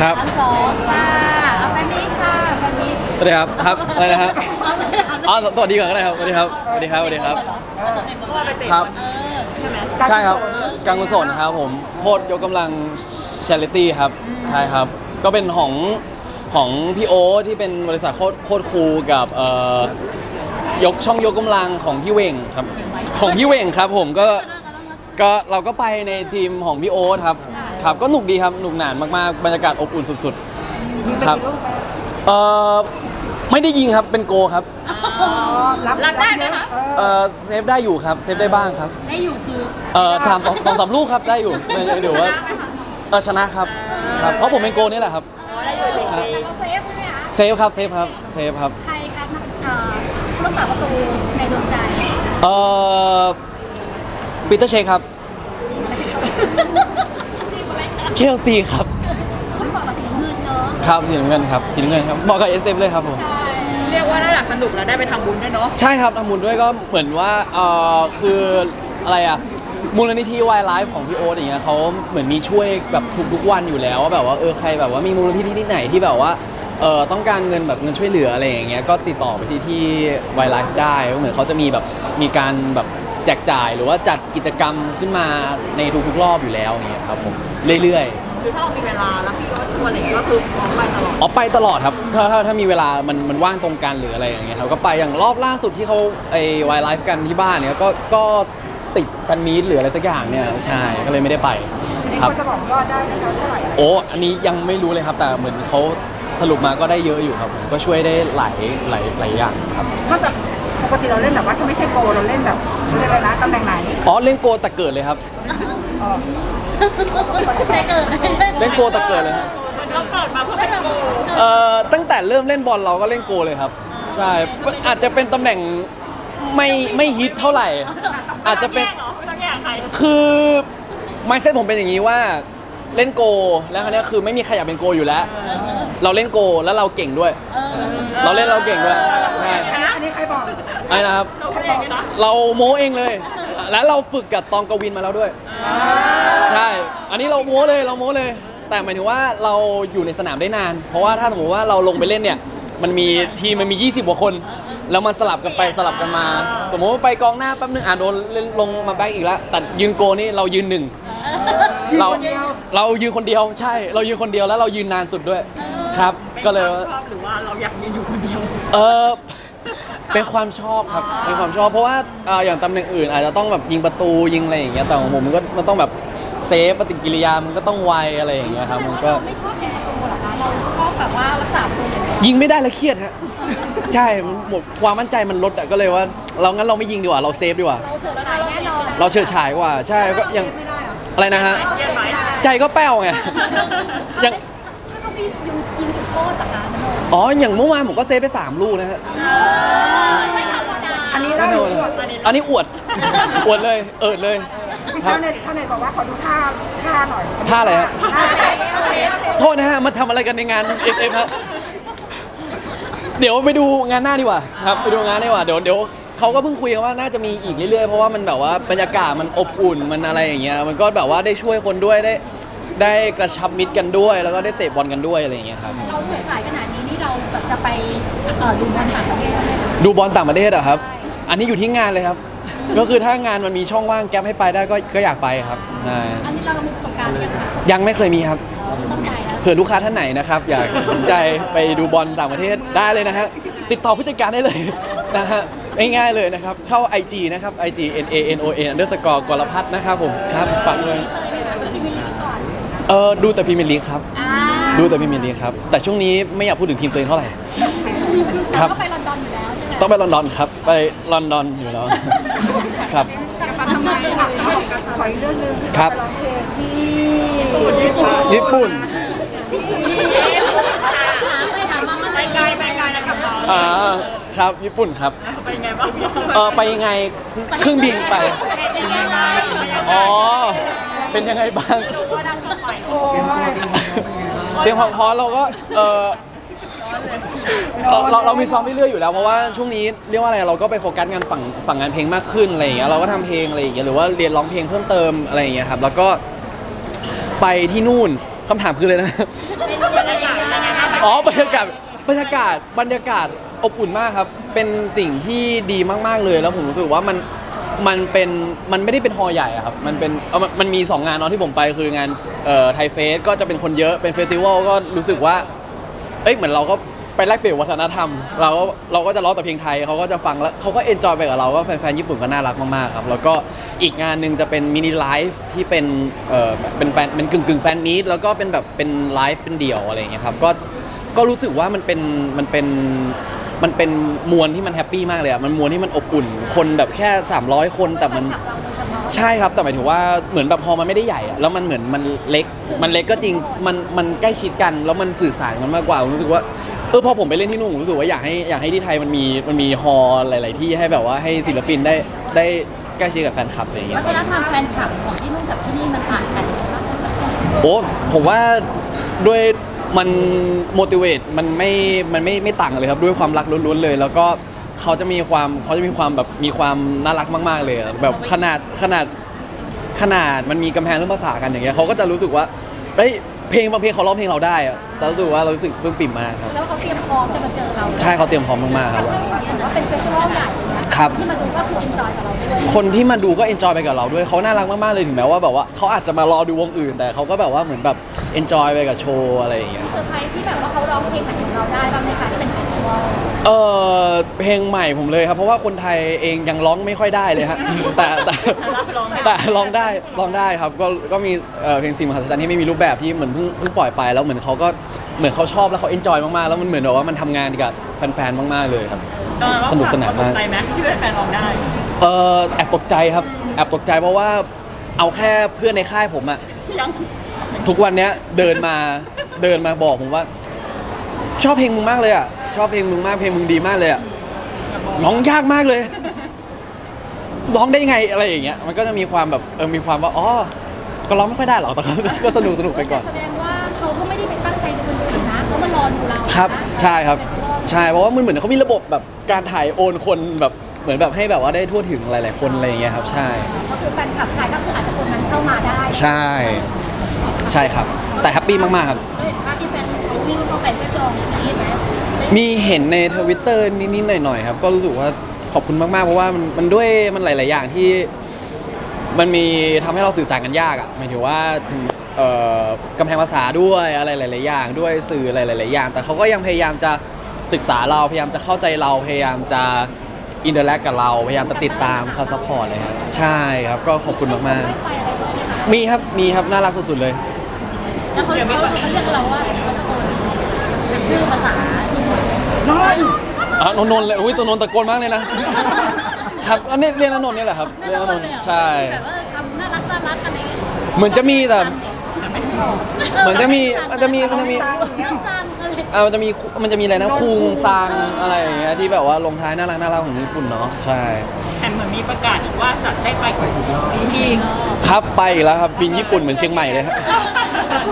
ครับสามสองค่ะเอาแฟนมิตค่ะแฟนมิตสวัสดีครับครับอะไรนะครับเอาไม่ได้เอาอ๋อสวัสดีก่อนก็ได้ครับสวัสดีครับสวัสดีครับสวัสดีครับเอาตัวเองก่อนครับเออใช่ไหมใช่ครับการกุศลครับผมโคตรยกกำลัง charity ครับใช่ครับ ก็เป็นของของพี่โอ๊ตที่เป็นบริษัทโคตรโคตรคูลกับเอ่อยกช่องยกกำลังของพี่เวงครับ ของพี่เวงครับผมก็ก็เราก็ไปในทีมของพี่โอ๊ตครับ ครับ ก็หนุกดีครับหนุกหนานมากๆบรรยากาศอบอุ่นสุดๆครับเอ่อไม่ได้ยิงครับเป็นโกครับรับได้ไหมคะ เอ่อเซฟได้อยู่ครับเซฟได้บ้างครับได้อยู่คือเออสามสองสองสามลูกครับได้อยู่ไม่ไม่เดี๋ยวว่าเออชนะครับครับเพราะผมเป็นโกนี่แหละครับแต่เราเซฟใช่ไหมคะ เซฟครับเซฟครับเซฟครับใครครับเอ่อผู้รักษาประตูในดวงใจเออปีเตอร์เชคครับ เชลซีครับไม่บอกกับสีน้ำเงินเนาะครับสีน้ำเงินครับสีน้ำเงินครับเหมาะกับเอสเเลยครับผมใช่เรียกว่าได้หลักสนุกแล้วได้ไปทำบุญด้วยเนาะใช่ครับทำบุญด้วยก็เหมือนว่าเออคืออะไรอะมูลนิธิวายไลฟ์ของพี่โอ๊ตอย่างเงี้ยเขาเหมือนมีช่วยแบบทุกๆวันอยู่แล้วว่าแบบว่าเออใครแบบว่ามีมูลนิธิที่ไหนที่แบบว่าเออต้องการเงินแบบเงินช่วยเหลืออะไรอย่างเงี้ยก็ติดต่อไปที่ที่วายไลฟ์ได้เหมือนเขาจะมีแบบมีการแบบ แจกจ่ายหรือว่าจัดกิจกรรมขึ้นมาในทุกๆรอบอยู่แล้วอย่างเงี้ยครับผมเรื่อยๆ คือถ้าเรามีเวลาแล้วพี่ก็ชวนอะไรอย่างเงี้ยก็คือพร้อมไปตลอดอ๋อไปตลอดครับถ้าถ้าถ้ามีเวลามันมันว่างตรงกันหรืออะไรอย่างเงี้ยครับก็ไปอย่างรอบล่าสุดที่เขาไอวายไลฟ์กันที่บ้านเนี่ยก็ก็ติดแฟนมีตหรืออะไรสักอย่างเนี่ยใช่ก็เลยไม่ได้ไปครับจะบอกยอดได้นะคะเท่าไหร่โอ้อันนี้ยังไม่รู้เลยครับ แต่เหมือนเขาสรุปมาก็ได้เยอะอยู่ครับผมก็ช่วยได้หลายหลายหลายอย่างครับ นอกจาก ปกติเราเล่นแบบว่าถ้าไม่ใช่โกเราเล่นแบบเขาเรียกอะไรนะตำแหน่งไหนอ๋อเล่นโกแต่เกิดเลยครับแต่เกิดเล่นโกแต่เกิดเลยฮะเราเกิดมาเพื่อเป็นโกเอ่อตั้งแต่เริ่มเล่นบอลเราก็เล่นโกเลยครับใช่อาจจะเป็นตำแหน่งไม่ไม่ฮิตเท่าไหร่ อาจจะเป็นเหรอไม่ต้องแย่งใครคือไมเซ็ตผมเป็นอย่างนี้ว่าเล่นโก แล้วคราวเนี้ยคือไม่มีใครอยากเป็นโกอยู่แล้ว เราเล่นโกแล้วเราเก่งด้วย เราเล่นเราเก่งด้วยใช่ อันนี้ใครบอกไอ้นะครับ เราเองนะเราโม้เองเลย แล้วเราฝึกกับตองกวินมาแล้วด้วย ใช่ อันนี้เราโม้เลยเราโม้เลย แต่หมายถึงว่าเราอยู่ในสนามได้นาน เพราะว่าถ้าสมมติว่าเราลงไปเล่นเนี่ย มันมีทีมมันมี 20กว่าคน แล้วมันสลับกันไปสลับกันมา สมมติว่าไปกองหน้าแป๊บนึงอะโดนเล่นลงมาแบ็กอีกแล้ว แต่ยืนโกนี่เรายืนหนึ่ง เราเรายืนคนเดียวใช่ เรายืนคนเดียวแล้วเรายืนนานสุดด้วย ครับ ก็เลยว่าชอบหรือว่าเราอยากยืนอยู่คนเดียว เออ เป็นความชอบครับ เป็นความชอบเพราะว่าเอ่ออย่างตำแหน่งอื่น อาจจะต้องแบบยิงประตูยิงอะไรอย่างเงี้ยแต่ของผมมันก็มันต้องแบบเซฟปฏิกิริยามันก็ต้องไวอะไรอย่างเงี้ยครับแต่มันว่าก็เราไม่ชอบเองประตูหรอคะเราชอบแบบว่ารักษาประตูอย่างเดียวยิงไม่ได้แล้วเครียดฮะใช่มันหมดความมั่นใจมันลดอะก็เลยว่า เรางั้นเราไม่ยิงดีกว่าเราเซฟดีกว่า เราเฉิดฉายแน่นอนเราเฉิดฉายกว่า ใช่ก็ยังอะไรนะฮะเรียนไหมใจก็แป้วไงยังถ้าเขามียิงยิงจุดโทษเหรอคะน้ องโมอ๋อ อย่างเมื่อวานผมก็เซฟไปสามลูกนะฮะไม่ธรรมดาอันนี้แน่ได้นอนอันนี้อวด อวดเลย เอิดเลยครัชาบวเน็ตชาวเน็ตบอกว่าขอดูท่าท่าหน่อยท่าอะไรฮะท่าเซ็กโทษนะฮะ มาทำอะไรกันในงาน FM ครับ เดี๋ยวไปดูงานหน้าดีกว่า ครับไปดูงานดีกว่า เดี๋ยวเดี๋ยวเขาก็เพิ่งคุยกันว่าน่าจะมีอีกเรื่อยๆ เพราะว่ามันแบบว่าบรรยากาศมันอบอุ่นมันอะไรอย่างเงี้ย มันก็แบบว่าได้ช่วยคนด้วยได้ได้กระชับมิตรกันด้วย แล้วก็ได้เตะบอลกันด้วยอะไรอย่างเงี้ยครับ เราเฉิดฉายขน จะไปเอ่อดูบอลต่างประเทศไหมคะดูบอลต่างประเทศเหรอะครับ อันนี้อยู่ที่งานเลยครับ ก็คือถ้างานมันมีช่องว่างแก๊ปให้ไปได้ก็ก็อยากไปครับใช่อันนี้เรามีประสบการณ์หรือยังคะยังไม่เคยมีครับต้องไปแล้วเผื่อลูกค้าท่านไหนนะครับ อยากสนใจไปดูบอลต่างประเทศได้เลยนะฮะ ติดต่อผู้จัดการได้เลย นะฮะง่ายๆเลยนะครับ เข้า IG นะครับ IG N A N O N underscore กรพัฒน์นะครับผมครับฝากด้วยที่มิลลีก่อนเออดูแต่พรีเมียร์ลีกครับ อ่า ดูแต่พรีเมียร์ลีกครับ แต่ช่วงนี้ไม่อยากพูดถึงทีมตัวเองเท่าไหร่ ครับเราก็ไปลอนดอนอยู่แล้วใช่ไหมต้องไปลอนดอนครับ ไปลอนดอนอยู่แล้ว ครับ ทำไมค่ะขออีกเรื่องหนึงครับร้องเพลงที่ญี่ปุ่นหาไปหามาเมื่อไหไปร่ไกลไปไกลนะครับเราอ่า ครับ ญี่ปุ่นครับ ไปยังไงบ้าง เออไปยังไง เครื่องบินไปเป็นยังไงอ๋อ เป็นยังไงบ้าง ตรียมความพร้อมเราก็เออเราเราเรามีซ้อมเรื่อยๆอยู่แล้วเพราะว่าช่วงนี้เรียกว่าอะไรเราก็ไปโฟกัสงานฝั่งฝั่งงานเพลงมากขึ้นอะไรอย่างเงี้ยเราก็ทำเพลงอะไรอย่างเงี้ยหรือว่าเรียนร้องเพลงเพิ่มเติมอะไรอย่างเงี้ยครับแล้วก็ไปที่นู่นคำถามคือเลยนะ อ๋อบรรยากาศบรรยากาศบรรยากาศอบอุ่นมากครับ เป็นสิ่งที่ดีมาก ๆ เลยแล้วผมรู้สึกว่ามัน มันเป็นมันไม่ได้เป็นฮอลล์ใหญ่อะครับ มันเป็นเอามันมันมี 2 งานเนาะที่ผมไปคืองานเอ่อไทยเฟสก็จะเป็นคนเยอะเป็นเฟสติวัลก็รู้สึกว่า เอ้ยเหมือนเราก็ไปแลกเปลี่ยนวัฒนธรรม เราก็เราก็จะร้องแต่เพลงไทยเขาก็จะฟังแล้วเขาก็เอนจอยไปกับเราก็แฟนๆญี่ปุ่นก็น่ารักมากๆครับ แล้วก็อีกงานหนึ่งจะเป็นมินิไลฟ์ที่เป็นเอ่อเป็นแฟนเป็นกึ่งกึ่งแฟนมีตแล้วก็เป็นแบบเป็นไลฟ์เป็นเดี่ยวอะไรอย่างเงี้ยครับก็ก็รู้สึกว่ามันเป็นมันเป็น มันเป็นมวลที่มันแฮปปี้มากเลยอะมันมวลที่มันอบอุ่น คนแบบแค่ 300 คนแต่มันขับเราโดยเฉพาะใช่ครับแต่หมายถึงว่าเหมือนแบบพอมันไม่ได้ใหญ่อะแล้วมันเหมือนมันเล็ก มันเล็กก็จริงมันมันใกล้ชิดกัน แล้วมันสื่อสารกันมากกว่าผมรู้สึกว่าเออพอผมไปเล่นที่นู่นผมรู้สึกว่าอยากให้อยากให้ที่ไทยมันมีมันมีฮอลล์หลาย ๆ ที่ให้แบบว่าให้ศิลปินได้ได้ใกล้ชิดกับแฟนคลับอะไรอย่างเงี้วัยฒนธรรมแฟนคลับของที่นู่นกับที่นี่มันต่างกันโอ้ผมว่าด้วย มัน motivate มันไม่ มันไม่ไม่ต่างกันเลยครับด้วยความรักล้วนๆเลย แล้วก็เขาจะมีความเขาจะมีความแบบมีความน่ารักมาก ๆ เลยอะแบบขนาดขนาดขนาดมันมีกำแพงเรื่องภาษากันอย่างเงี้ยเขาก็จะรู้สึกว่าเฮ้ยเพลงบางเพลงเขาร้องเพลงเราได้อะแต่รู้สึกว่าเรารู้สึกปลื้มปิ่มมากครับ แล้วเขาเตรียมพร้อมจะมาเจอเราใช่เขาเตรียมพร้อมมากๆครับถ้าถือว่าเป็นเฟสติวัลใหญ่นะ ครับ ที่มาดูก็คือเอนจอยกับเราด้วยคนที่มาดูก็เอนจอยไปกับเราด้วยเขาน่ารักมากๆเลยถึงแม้ว่าแบบว่าเขาอาจจะมารอดูวงอื่น แต่เขาก็แบบว่าเหมือนแบบเอนจอยไปกับโชว์อะไรอย่างเงี้ยเซอร์ไพรส์ที่แบบว่าเขาร้องเพลงไหนของเราได้บ้างไหมคะที่เป็นเฟสติวัลเออเพลงใหม่ผมเลยครับเพราะว่าคนไทยเองยังร้องไม่ค่อยได้เลยฮะแต่แต่แต่ร้องได้ร้องได้ครับก็ก็มีเอ่อเพลงสิ่งมหัศจรรย์ที่ไม่มีรูปแบบที่เหมือนเพิ่งเพิ่งปล่อยไปแล้วเหมือนเขาก็เหมือนเขาชอบแล้วเขาเอนจอยมากๆแล้วมันเหมือนแบบว่ามันทำงานกับแฟนๆมากๆเลยครับ สนุกสนานมากใจไหมที่แฟนๆร้องได้ เออแอบตกใจครับแอบตกใจเพราะว่าเอาแค่เพื่อนในค่ายผมอะยังทุกวันเนี้ยเดินมาเดินมาบอกผมว่า ชอบเพลงมึงมากเลยอะชอบเพลงมึงมากเพลงมึงดีมากเลยอะร้องยากมากเลยร้องได้ยังไงอะไรอย่างเงี้ยมันก็จะมีความแบบเออมีความว่าอ๋อก็ร้องไม่ค่อยได้หรอกแต่ก็ก็สนุกสนุกไปก่อน แสดงว่าเขาก็ไม่ได้ไปตั้งใจดูคนอื่นนะเขามารอดูเรานะครับ ใช่ครับ ใช่เพราะว่ามันเหมือนเขามีระบบแบบการถ่ายโอนคนแบบเหมือนแบบให้แบบว่าได้ทั่วถึงหลาย ๆ คนอะไรอย่างเงี้ยครับ ใช่ ก็คือแฟนคลับไทยก็คืออาจจะคนนั้นเข้ามาได้ใช่ ใช่ครับ แต่แฮปปี้มาก ๆ ครับ เฮ้ยภาพที่แฟนเขาวิ่งเข้าไปเพื่อจองนี้ไหมมีเห็นในทวิตเตอร์นิดๆหน่อยๆครับ ก็รู้สึกว่าขอบคุณมากๆ เพราะว่ามันมันด้วยมันหลาย ๆ อย่างที่มันมีทำให้เราสื่อสารกันยากอะหมายถึงว่าถึงเอ่อกำแพงภาษาด้วยอะไรหลาย ๆ อย่าง ด้วยสื่ออะไรหลายๆอย่าง แต่เขาก็ยังพยายามจะ ศึกษาเราพยายามจะเข้าใจเราพยายามจะอินเตอร์แลกกับเรา พยายามจะติดตามเขาซัพพอร์ตเลยครับใช่ครับก็ขอบคุณมากไม่ไปอะไรเลยนะคะๆมีครับมีครับน่ารักสุดๆเลย แล้วเขาเขาเขาเรียกเราว่าเขาตะโกนเป็นชื่อภาษาญี่ปุ่นอะนนนท์เลยอุ้ยตัวนนท์ตะโกนมากเลยนะ ครับอันนี้เรียนนนท์นี่แหละครับเรียนนนท์ใช่ แบบว่าคำน่ารักน่ารักอะไรเงี้ย เหมือนจะมีแต่ เหมือนจะมีมันจะมีมันจะมีสั้นๆอะไรเออมันจะมีมันจะมีอะไรนะคุงซังอะไรอย่างเงี้ยที่แบบว่าลงท้ายน่ารักน่ารักของญี่ปุ่นเนาะใช่แถมเหมือนมีประกาศอีกว่าจะได้ไปที่ครับไปอีกแล้วครับบินญี่ปุ่นเหมือนเชียงใหม่เลยครับ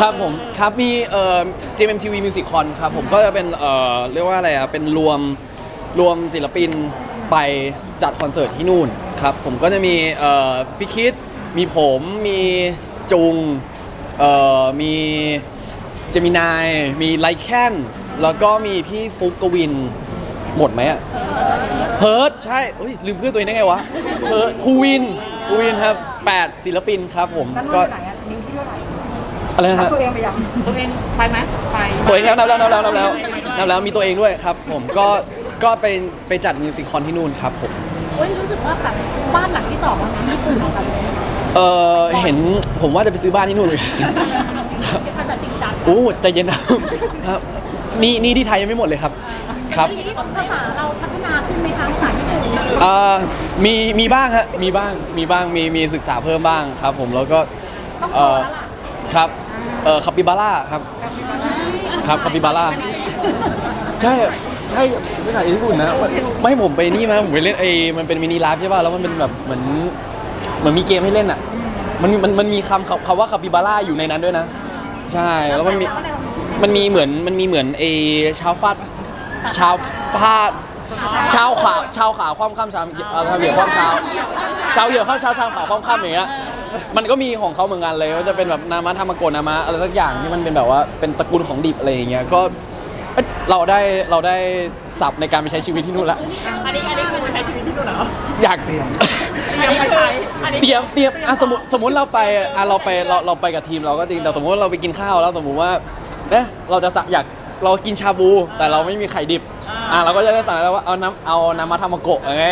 ครับผมครับมีเอ่อ JMTV Music Con ครับผมก็จะเป็นเอ่อเรียกว่าอะไรอะเป็นรวมรวมศิลปินไปจัดคอนเสิร์ตที่นู่นครับผมก็จะมีเอ่อพี่คิดมีผมมีจุง เอ่อมีเจมินายมีไลแคนแล้วก็มีพี่ฟุกกวินหมดไหมอะเพิร์ดใช่เอ้ยลืมเพื่อนตัวเองได้ไงวะเพิร์ดคูวินคูวินครับแปดศิลปินครับผมแล้วนู่นก็ไปไหนอะนิ้วที่เท่าไหร่อะไรนะฮะตัวเองไปยังตัวเองไปไหมไปตัวเองแล้วนับแล้วนับแล้วนับแล้วนับแล้วมีตัวเองด้วยครับ ผมก็ก็ไปไปจัดมิวสิคคอนที่นู่นครับผม โอ้ยรู้สึกว่าแบบบ้านหลังที่สองแล้วนะญี่ปุ่นแบบนี้ เออเห็นผมว่าจะไปซื้อบ้านที่นู่นเลยที่พันแบบจริงจังโอ้ใจเย็นนะครับ นี่นี่ที่ไทยยังไม่หมดเลยครับ ครับทีนี้ภาษาเราพัฒนาขึ้นไหมคะภาษาญี่ปุ่นเอ่อมีมีบ้างฮะ มีบ้าง มีบ้าง มีมีศึกษาเพิ่มบ้างครับ ผม แล้วก็ ต้องโชเอ่อว์แล้วล่ะครับ เอ่อคาปิบาร่าครับ ครับคาปิบาร่า ใช่ ใช่ภาษาญี่ปุ่นนะ ไม่ผมไปนี่มา ผมไปเล่นไอ้มันเป็นมินิไลฟ์ใช่ป่ะ แล้วมันเป็นแบบเหมือน เหมือนมีเกมให้เล่นอะ มันมันมันมีคำคำคำว่าคาปิบาร่าอยู่ในนั้นด้วยนะ ใช่แล้วมันมีมันมีเหมือนมันมีเหมือนไอ้ชาวฟาดชาวฟาดชาวขาวชาวขาวคว่ำข้ามชาวเอ่อชาวเหยียบคว่ำชาวชาวเหยียบข้ามชาวชาวขาวคว่ำข้ามอย่างเงี้ยมันก็มีของเขาเหมือนกันเลยก็จะเป็นแบบนามะธรรมโกะนามะอะไรสักอย่างที่มันเป็นแบบว่าเป็นตระกูลของดิบอะไรอย่างเงี้ยก็ เอ้ยเราได้เราได้สับในการไปใช้ชีวิตที่นู่นละ อันนี้อันนี้คือใช้ชีวิตที่นู่นเหรออยากเตรียมไปใช้อันนี้เตรียมเตรียมอะสมมติสมมติเราไปอะเราไปเราเราไปกับทีมเราก็จริงแต่สมมติว่าเราไปกินข้าวแล้วสมมติว่าเอ๊ะเราจะสั่งอยากเรากินชาบู แต่เราไม่มีไข่ดิบอะเราก็จะได้สั่งแล้วว่าเอาน้ำเอาน้ำมาทำมาโกะไง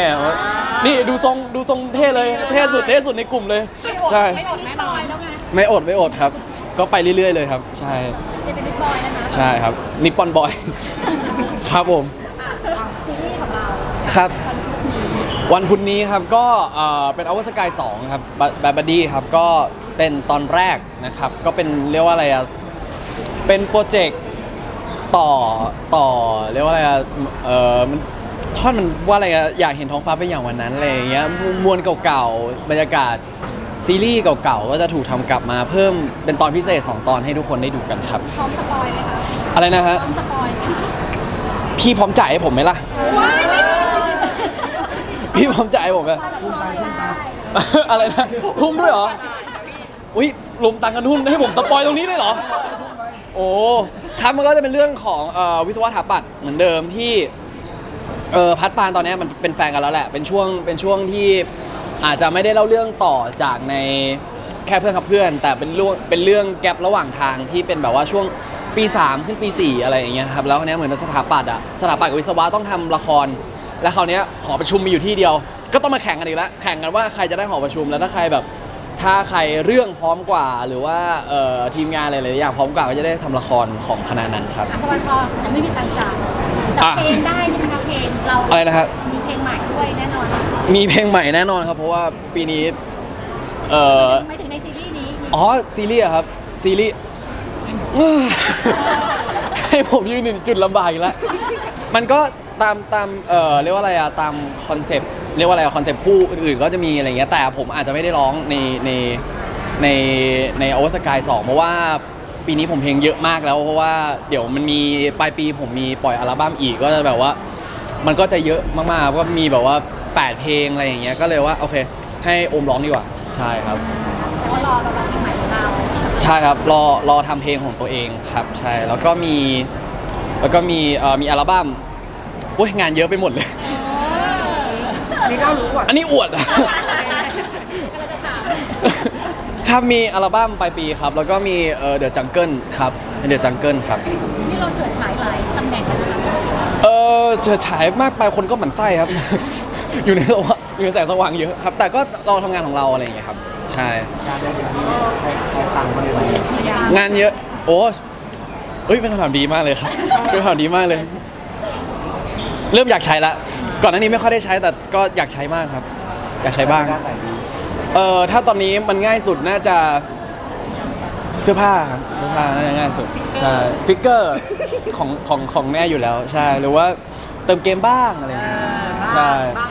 นี่ดูทรงดูทรงเท่เลยเท่สุดเท่สุดในกลุ่มเลย ใช่ ไม่อดแน่นอนแล้วไงไม่อดไม่อดครับ ก็ไปเรื่อยๆเลยครับ ใช่จะเป็นบิ๊กบอยแล้วนะใช่ครับนิปปอนบอย ครับผมซีรีส์ของเราครับ วันพุธนี้วันพุธนี้ครับก็เอ่อเป็นอวสกาย2ครับแบบบัดดี้ครับ ก็เป็นตอนแรกนะครับ ก็เป็นเรียกว่าอะไรอะเป็นโปรเจกต์ต่อต่อเรียกว่าอะไรอะเออมันท่อนมันว่าอะไรอะอยากเห็นท้องฟ้าเป็นอย่างวันนั้นอะไรอย่างเงี้ยมมวลเก่าๆบรรยากาศ ซีรีส์เก่าๆ ก็จะถูกทำกลับมาเพิ่มเป็นตอนพิเศษ 2 ตอนให้ทุกคนได้ดูกันครับ พร้อมสปอยไหมคะอะไรนะฮะ พร้อมสปอยไหมพี่พร้อมจ่ายให้ผมไหมล่ะ พี่พร้อมจ่ายให้ผมไหมสปอยได้อะไรนะทุ่มด้วยเหรอ อุ้ยรวมตังค์กันทุ่มให้ผมสปอยตรงนี้เลยเหรอ โอ้ ครับมันก็จะเป็นเรื่องของเอ่อวิศวะถาปัตย์เหมือนเดิมที่ เออพัดปานตอนนี้มันเป็นแฟนกันแล้วแหละ เป็นช่วงเป็นช่วงที่ อาจจะไม่ได้เล่าเรื่องต่อจากในแค่เพื่อนกับเพื่อน แต่เป็นเรื่องเป็นเรื่องแกลบระหว่างทางที่เป็นแบบว่าช่วงปี 3 ขึ้นปี 4 อะไรอย่างเงี้ยครับแล้วคราวเนี้ยเหมือนสถาปัตย์อะสถาปัตย์กับวิศวะต้องทำละคร แล้วคราวเนี้ยหอประชุมมีอยู่ที่เดียว ก็ต้องมาแข่งกันอีกแล้วแข่งกันว่าใครจะได้หอประชุมแล้วถ้าใครแบบ ถ้าใครเรื่องพร้อมกว่าหรือว่าเอ่อทีมงานอะไรหลายๆอย่างพร้อมกว่าก็จะได้ทำละครของคณะนั้นครับอะสปอยพอแต่ไม่มีตังค์จ่ายแต่อะเพลงได้ใช่ไหมคะเพลงเราอะไรนะครับ มีเพลงใหม่ด้วยแน่นอน มีเพลงใหม่แน่นอนครับ เพราะว่าปีนี้ เอ่อ ไม่ถึงในซีรีส์นี้มีอ๋อ ซีรีส์อะครับ ซีรีส์ ให้ผมยืนในจุดลำบากอีกแล้ว มันก็ตามตาม เอ่อ เรียกว่าอะไรอะตามคอนเซปต์ เรียกว่าอะไรอะคอนเซปต์คู่อื่นๆ ก็จะมีอะไรเงี้ย แต่ผมอาจจะไม่ได้ร้องในในในในโอเวอร์สกายสองเพราะว่าปีนี้ผมเพลงเยอะมากแล้ว เพราะว่าเดี๋ยวมันมีปลายปีผมมีปล่อยอัลบั้มอีกก็จะแบบว่า มันก็จะเยอะมากๆก็มีแบบว่า 8 เพลงอะไรอย่างเงี้ยก็เลยว่าโอเค ให้โอมร้องดีกว่าใช่ครับแต่ว่ารอเราเพลงใหม่ของเราใช่ครับ รอรอทำเพลงของตัวเองครับ ใช่ แล้วก็มี แล้วก็มีเอ่อมีอัลบั้มโอ้ยงานเยอะไปหมดเลยอันนี้เรารู้ก่อนอันนี้อวดอะก็เลยจะถามครับมีอัลบั้มปลายปีครับ แล้วก็มีเอ่อเดอะจังเกิลครับเดอะจังเกิลครับ นี่เราเฉิดฉายหลายตำแหน่งแล้วนะคะเออเฉิดฉายมากไปคนก็หมั่นไส้ครับ อยู่ในสว่างอยู่ในแสงสว่างเยอะครับ แต่ก็เราทำงานของเราอะไรอย่างเงี้ยครับ ใช่งานเยอะ โอ้เอ้ยเป็นคำถามดีมากเลยครับ เป็นคำถามดีมากเลย เริ่มอยากใช้ละ ก่อนหน้านี้ไม่ค่อยได้ใช้แต่ก็อยากใช้มากครับ อยากใช้บ้างเออถ้าตอนนี้มันง่ายสุดน่าจะเสื้อผ้าครับเสื้อผ้าน่าจะง่ายสุดใช่ฟิกเกอร์ของของของแน่อยู่แล้ว ใช่หรือว่าเติมเกมบ้างอะไรอย่างเงี้ยใช่บ้าง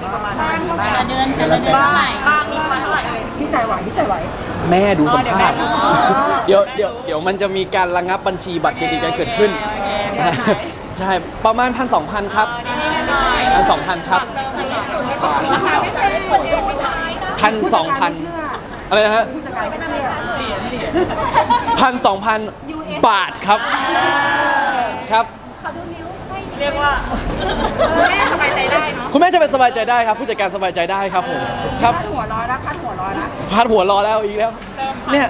นี่ประมาณไหนแต่ละเดือนแต่ละเดือนเท่าไหร่บ้างนี่ประมาณเท่าไหร่พี่ใจไหวพี่ใจไหว แม่ดูสัมภาษณ์อ๋อเดี๋ยวเดี๋ยวเดี๋ยวมันจะมีการระงับบัญชีบัตรเครดิตกันเกิดขึ้น ใช่ประมาณพันสองพันครับพันสองพันครับพันสองพันอะไรนะฮะผู้จัดการไม่เชื่อพันสองพันบาทครับครับขอดูนิ้วให้นิดเรียกว่า คุณแม่จะเป็นสบายใจได้ครับ ผู้จัดการสบายใจได้ครับผมครับพัดหัวร้อยแล้วพัดหัวร้อยแล้วพาดหัวรอแล้วอีกแล้ว เนี่ย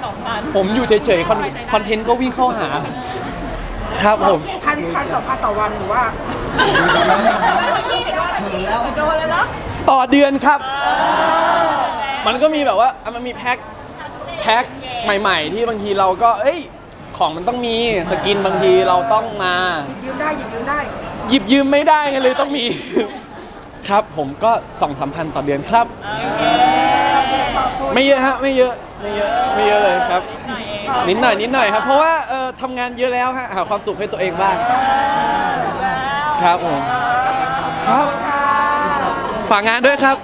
ผมอยู่เฉยๆคอนคอนเทนต์ก็วิ่งเข้าหา ครับผมพันพันสองพันต่อวันหรือว่าโดนเลยเนาะต่อเดือนครับ มันก็มีแบบว่าอะมันมีแพ็คแพ็คใหม่ ๆ ที่บางทีเราก็ เอ้ย ของมันต้องมีสกินบางทีเราต้องมายืมได้หยิบยืมได้ หยิบยืมไม่ได้ไงเลยต้องมี ครับผมก็สองสามพันต่อเดือนครับ ไม่เยอะฮะไม่เยอะไม่เยอะไม่เยอะเลยครับ นิดหน่อยนิดหน่อยครับ เพราะว่าเออทำงานเยอะแล้วฮะหาความสุขให้ตัวเองบ้างครับผมครับฝากงานด้วยครับ